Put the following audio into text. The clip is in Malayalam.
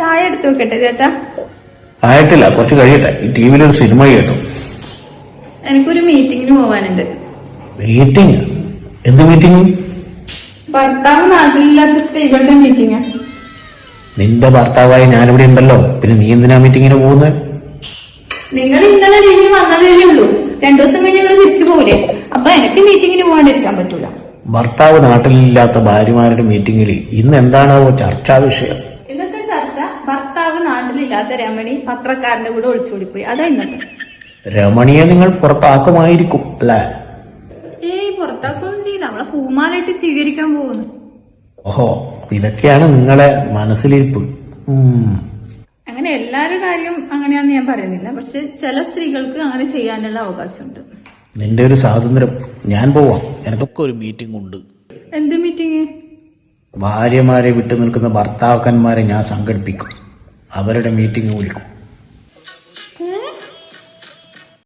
ചായ എടുത്തു വെക്കട്ടെ ചേട്ടാ? ആയിട്ടില്ല കുറച്ച് കഴിയട്ടെ. ഈ ടി വിയിൽ ഒരു സിനിമ കേട്ടു. എനിക്കൊരു മീറ്റിംഗിന് പോവാനുണ്ട്. മീറ്റിംഗ്? എന്ത് മീറ്റിംഗ്? ഭർത്താവ് നാട്ടിലില്ലാത്ത സ്ത്രീകളുടെ മീറ്റിംഗ് നിന്റെ ഭർത്താവായി ഞാനിവിടെ ഉണ്ടല്ലോ. പിന്നെ നീ എന്തിനാ മീറ്റിങ്ങിന് പോകുന്നത് നിങ്ങൾ ഇന്നലെ ലീവിന് വന്നതേ ഉള്ളൂ. രണ്ടു ദിവസം കഴിഞ്ഞ് നിങ്ങൾ തിരിച്ചു പോകൂലേ. അപ്പൊ എനിക്ക് മീറ്റിങ്ങിന് പോകാണ്ടിരിക്കാൻ പറ്റൂല. ഭർത്താവ് നാട്ടിലില്ലാത്ത ഭാര്യമാരുടെ മീറ്റിംഗിൽ ഇന്ന് എന്താണാവോ ചർച്ചാ വിഷയം. ഇന്നത്തെ ഭർത്താവ് നാട്ടിലില്ലാത്ത രമണി പത്രക്കാരന്റെ കൂടെ ഒളിച്ചോടിപ്പോയി അതാ ഇന്നത്തെ. രമണിയെ നിങ്ങൾ പുറത്താക്കുമായിരിക്കും അല്ലേ? ഏയ് പുറത്താക്കൊന്നും ചെയ്യില്ല. നമ്മളെ പൂമാലയിട്ട് സ്വീകരിക്കാൻ പോകുന്നു. ഓഹോ ഇതൊക്കെയാണ് നിങ്ങളെ മനസ്സിലിരിപ്പ്. അങ്ങനെ എല്ലാരും കാര്യം അങ്ങനെയാന്ന് ഞാൻ പറയുന്നില്ല. പക്ഷെ ചില സ്ത്രീകൾക്ക് അങ്ങനെ ചെയ്യാനുള്ള അവകാശമുണ്ട്. നിന്റെ ഒരു സ്വാതന്ത്ര്യം. ഞാൻ പോവാം. എനിക്കൊക്കെ ഒരു മീറ്റിംഗ് ഉണ്ട്. എന്ത് മീറ്റിംഗ് ഭാര്യമാരെ വിട്ടു നിൽക്കുന്ന ഭർത്താക്കന്മാരെ ഞാൻ സംഘടിപ്പിക്കും. അവരുടെ മീറ്റിംഗ് വിളിക്കും.